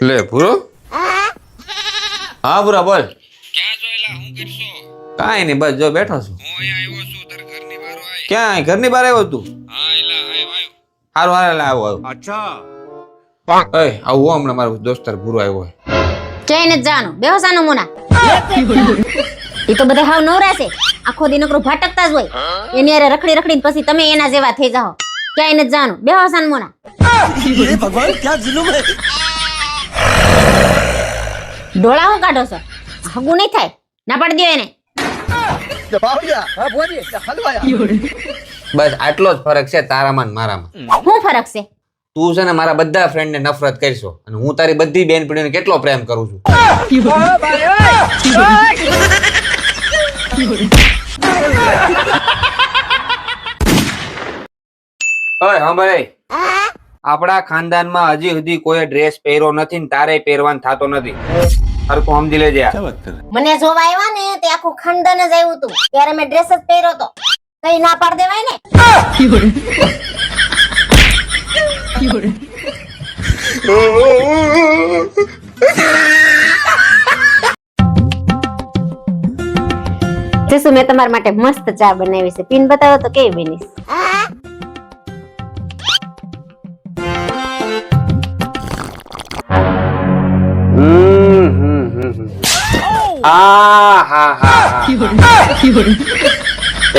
લે પૂરો હા પૂરા બોલ. ક્યાં જોયેલા હું કરશો? કાઈ નહીં બસ જો બેઠો છું. હું અહીંયા આવ્યો છું તાર ઘરની બહાર આવ્યો ક્યાં ઘરની બહાર આવ્યો તું? હા એલા આવ્યો આય. હારું હારે આવો આવો. અચ્છા. એ આવો હમણાં મારો દોસ્તાર ભૂરો આવ્યો હોય. ક્યાંય નથી જવાનું? બેહો સાનું મુના. એ તો બધા હાવ નવરા છે. આખો દી નકરું ભટકતા જ હોય. એની હારે રખડી રખડીને પછી તમે એના જેવા થઈ જાઓ. ક્યાંય નથી ભગવાન ક્યાં જુલુમ મુના ડોળા હું કાઢો છો? હગું નહીં થાય. ના પાડી દો એને. બસ આટલો જ ફરક છે તારામાં ને મારામાં. શું ફરક છે? તું છે ને મારા બધા ફ્રેન્ડ ને નફરત કરશો અને હું તારી બધી બેનપણીઓને કેટલો પ્રેમ કરું છું. ઓય સાંભળે આપણા ખાનદાનમાં હજી સુધી કોઈ ડ્રેસ પહેર્યો નથી ને તારે પહેરવાનું થતો નથી. હરખું સમજી લેજે મને જોવા આવ્યા ને તે આખું ખંડન જ આવ્યું હતું ત્યારે મેં ડ્રેસ જ પહેર્યો તો. કઈ ના પાડ દેવાય ને? જસુ મેં તમારા માટે મસ્ત ચા બનાવી છે. પીન બતાવો તો કેવી બનીશ? આ હા હા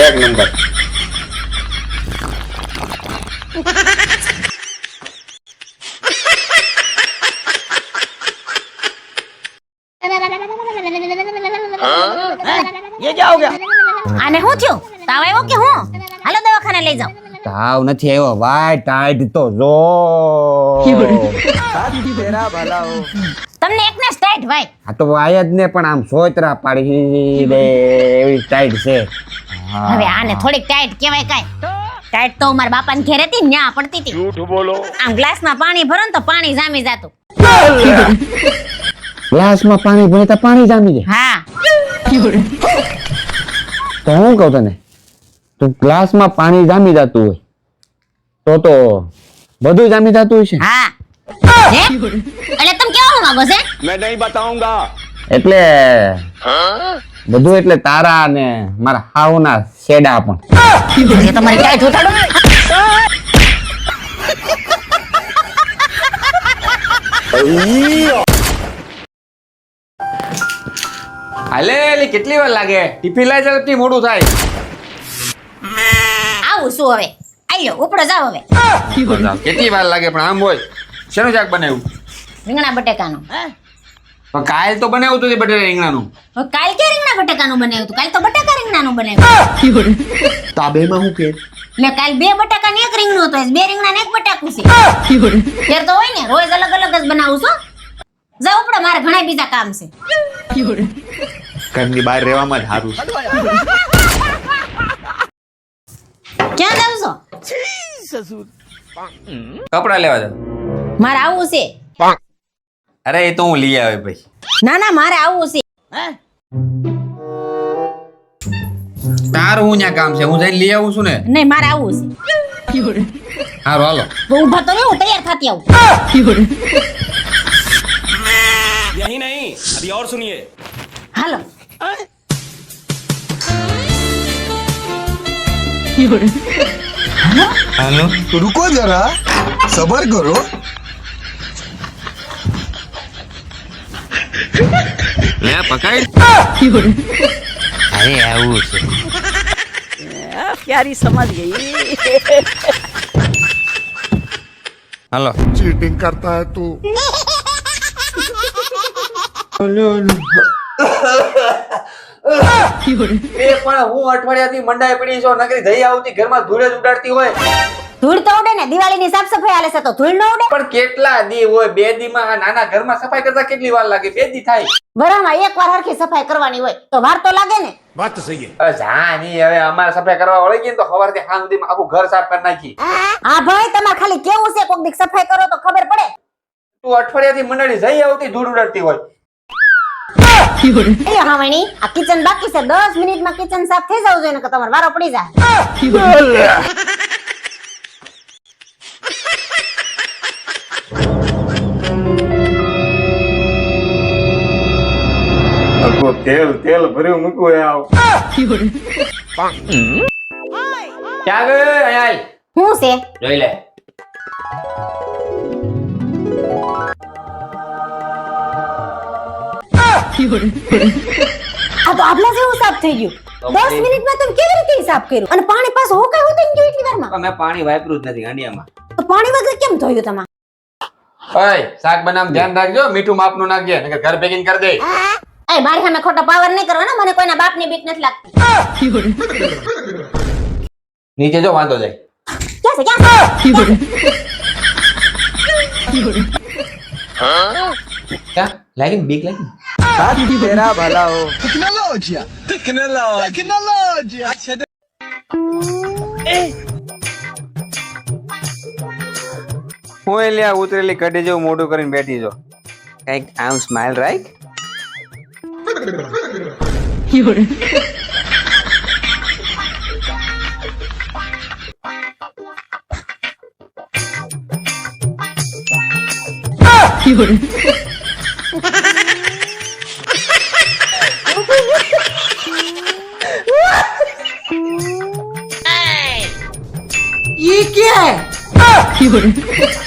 એક નંબર. આને શું થયું? તાવ આવ્યો કે હું? હાલો દવાખાને લઈ જાઓ. તાવ નથી આવ્યો વાય ટાઈટ તો જો. સ્ટાઈટ ભાઈ. આ તો આય જ ને પણ આમ સોતરા પાડી દે એવી ટાઈટ છે. હવે આને થોડીક ટાઈટ કહેવાય કાઈ. ટાઈટ તો મારા બાપાને ઘેર હતી ને ન્યા પડતી હતી. જૂઠ બોલો. આમ ગ્લાસમાં પાણી ભરો ને તો પાણી જામી જાતું. ગ્લાસમાં પાણી ભરે તો પાણી જામી જાય. હા. તો હું કહું તને તો ગ્લાસમાં પાણી જામી જતું હોય તો તો બધું જામી જતું હશે. હા? એટલે માંગો છે? મેં નહીં બતાઉંગા એટલે બધું એટલે તારા અને મારા હાવના શેડા પણ. એ ક્યાંય જોતાડો હાલે એલી કેટલી વાર લાગે? ટીફી લઈ જાય એટલી મોડું થાય? આવું શું હવે? આઈ લો ઉપડો જાવ હવે. કેટલી વાર લાગે પણ આમ હોય? શેનું શાક બનાવ્યું? રીંગણા બટેકાનું. કાલ તો બનાવ્યું હતું બટેકા રીંગણાનું. હવે કાલ કે રીંગણા બટેકાનું બનાવ્યું હતું કાલ તો બટેકા રીંગણાનું બનાવ્યું તો. આ બેમાં હું કે? લે કાલ બે બટાકા ને એક રીંગણું હતું. બે રીંગણા ને એક બટાકું છે. ત્યારે તો હોય ને રોજ અલગ અલગ જ બનાવું છું. જાવ ઉપડો મારે ઘણા બીજા કામ છે. ઘરની બહાર રહેવામાં જ સારું ક્યાં જાવ છો? કપડા લેવા જાવ. મારે આવવું છે. અરે એ તો હું લઈ આવે ભાઈ ના ના મારે આવવું છે તારું હું ત્યાં કામ છે હું જઈને લઈ આવું છું ને નહીં મારે આવવું છે હારું હાલો તો ઊભા તો નહીં હું તૈયાર થતી આવું यही नहीं अभी और सुनिए હાલો હાલો रुको जरा सबर करो લે પકડ અરે આવું છે. ક્યારી સમજ ગઈ હલો. ચીટિંગ કરતા હે તું. હલો એ પણ હું અઠવાડિયાથી મંડાઈ પડી છો નકરી ધઈ આવતી ઘરમાં ધૂળે ઉડાડતી હોય. ધૂળ તો ઉડે ને દિવાળીની સાફ સફાઈ આલે છે તો ધૂળ ન ઉડે? પણ કેટલા દી હોય બે દી માં આ નાના ઘરમાં સફાઈ કરતા કેટલી વાર લાગે? બે દી થાય. વરામાં એક વાર હરખી સફાઈ કરવાની હોય તો વાર તો લાગે ને? વાત સહી છે જાની હવે અમારે સફાઈ કરવા વળી ગઈ તો સવારથી સાંજ સુધી આખું ઘર સાફ કરી નાખી. હા ભાઈ તમારે ખાલી કેવું છે? કોક દીક સફાઈ કરો તો ખબર પડે. તું અઠવાડિયા થી મંડળી જઈ આવતી ધૂળ ઉડતી હોય. એ હાવણી આ કિચન બાકી છે. 10 મિનિટમાં કિચન સાફ થઈ જવું જોઈએ તમારે કે વારો પડી જાય. તેલ તેલ ભર્યું મૂકવું આવ. ક્યાં ગયો અયાલ? હું છે? જોઈ લે. આ તો આપલા જેવું સાફ થઈ ગયું. દસ મિનિટમાં તમે કેવી રીતે હિસાબ કર્યું? અને પાણી પાછું હું કઈ ગયું એટલી વારમાં? મેં પાણી વાપર્યું જ નથી ગાંડિયામાં. તો પાણી વગર કેમ ધોયું તમારે? ઓય શાક બનાવ ધ્યાન રાખજો મીઠું માપનું નાખજે નકર ઘર પેકિંગ કરી દે. એ મારી સામે ખોટો પાવર નહીં કરવાનો મને કોઈના બાપની બીક નથી લાગતી નીચે જો વાંધો જાય ક્યાં છે ક્યાં છે ક્યાં લાગી ને બીક લાગી टेक्नोलॉजी टेक्नोलॉजी હું એ લ્યા ઉતરેલી કઢી જેવું મોઢું કરીને બેઠી છો કઈક આમ 열. 열. 이게 아! 열.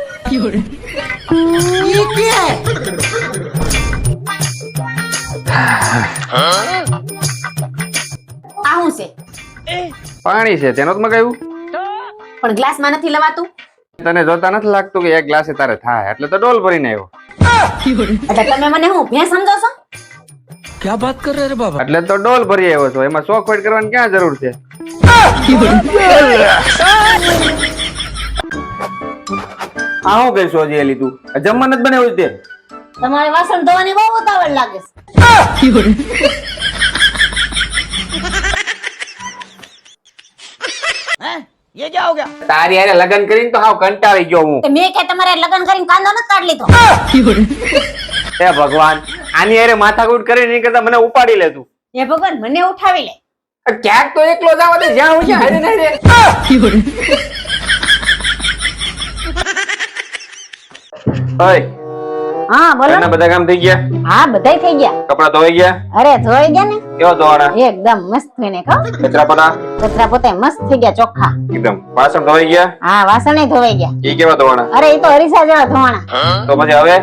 આ હું છે? પાણી છે તેનો જ મગાવ્યું? પણ ગ્લાસમાં નથી લવાતું? તને જોતા નથી લાગતું કે એક ગ્લાસે તારે થાય એટલે તો ડોલ ભરીને આવ્યો. એટલે તમે મને હું ભેં સમજો છો? એટલે તો ડોલ ભરી આવ્યો છો એમાં શોખ ફેડ કરવાની ક્યાં જરૂર છે? આ હું કઈ સોજી એ લીધું. જમવાનું નથી બનાવ્યું છે તે. તમારે વાસણ ધોવાની બહુ ઉતાવળ લાગે છે. તારી હારે લગ્ન કરીને તો હાવ કંટાળી ગયો હું. મેં કે તમારે લગન કરીને કાંદો નથી કાઢ લીધો. હે ભગવાન આની હારે માથાકૂટ કરીને નહીં કરતા મને ઉપાડી લે તું. હે ભગવાન મને ઉઠાવી લે. ક્યાંક તો એકલો જવા દે જ્યાં હું ત્યાં હારે ને હારે. ઓય. હા બોલો. ઘરના બધા કામ થઈ ગયા? હા બધાય થઈ ગયા. કપડા ધોઈ ગયા? અરે ધોઈ ગયા ને? કેવા ધોવાના? એકદમ મસ્ત થઈને કહો. કચરા પોતા? કચરા પોતે મસ્ત થઈ ગયા ચોખ્ખા. એકદમ. વાસણ ધોઈ ગયા? હા વાસણ ધોઈ ગયા. એ કેવા ધોવાના? અરે એ તો હરીસા જેવા ધોવાણા તો પછી હવે?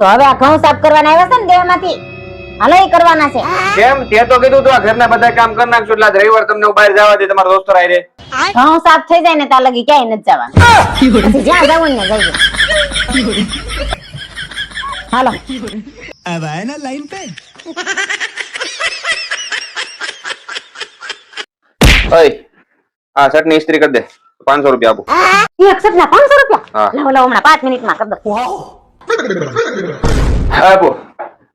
તો હવે આ ઘઉં સાફ કરવાના આવ્યા છે ને દેવામાંથી હાલો એ કરવાના છે. કેમ? તે તો કીધું તું આ ઘરના બધા કામ કરી નાખશું એટલે આજ રવિવાર તમને બહાર જવા દે તમારા દોસ્તો રહી રે ઘઉં સાફ થઈ જાય ને ત્યાં લગી ક્યાંય નથી જવાનું. જ્યાં જવું ને જઈજો હાલો अब आए ना लाइन पे ઓય હા શર્ટ ની ઇસ્ત્રી કરી દે પાંચસો રૂપિયા આપું એક સપના પાંચસો રૂપિયા હા. લાવો લાવો હમણાં પાંચ મિનિટમાં કરી દો આપો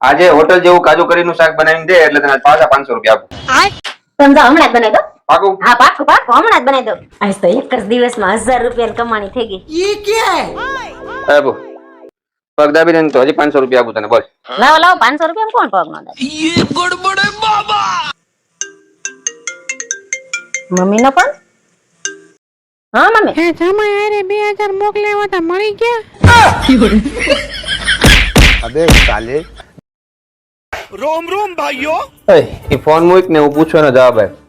આજે હોટલ જેવું કાજુ કરીનું શાક બનાવીને દે એટલે તને પાછા પાંચસો રૂપિયા આપું સમજાવો હમણાં જ બનાવી દો પાકું હા પાકું પાકું હમણાં જ બનાવી દઉં. આજ તો એક જ દિવસમાં હજાર રૂપિયા કમાણી થઈ ગઈ. ઈ કે? આબુ પગ તો હજી પાંચસો રૂપિયા આપું તને બોલ. લાવો લાવો પાંચસો રૂપિયા કોણ પગ નો દાબે? ગડબડે બાબા! મમ્મી નો પણ હા મમ્મી. હે જમાઈ આરે 2000 મોકલ્યા હતા મળી ગયા? અબે સાલે રોમ રોમ ભાઈઓ. એ ફોન મૂક ને હું પૂછવાનો જવાબ આપ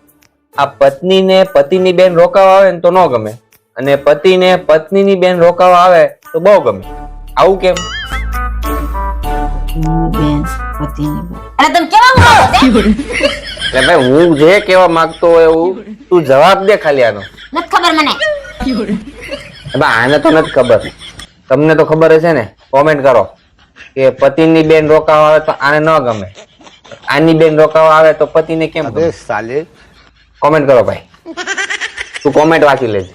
આ પત્ની ને પતિની બેન રોકાવા આવે ને તો ન ગમે. અને પતિને પત્નીની બેન રોકાવા આવે તો બહુ ગમે. આવું કેમ? અરે તમે કેવા માંગો એટલે ભાઈ હું જે કેવા માંગતો હોય એવું તું જવાબ દે ખાલી આનો. નથી ખબર મને. હવે આને તો નથી ખબર. તમને તો ખબર હશે ને કોમેન્ટ કરો કે પતિની બેન રોકાવા આવે તો આને ન ગમે. આની બેન રોકાવા આવે તો પતિને કેમ साले કોમેન્ટ કરો ભાઈ. તું કોમેન્ટ વાંચી લેજે.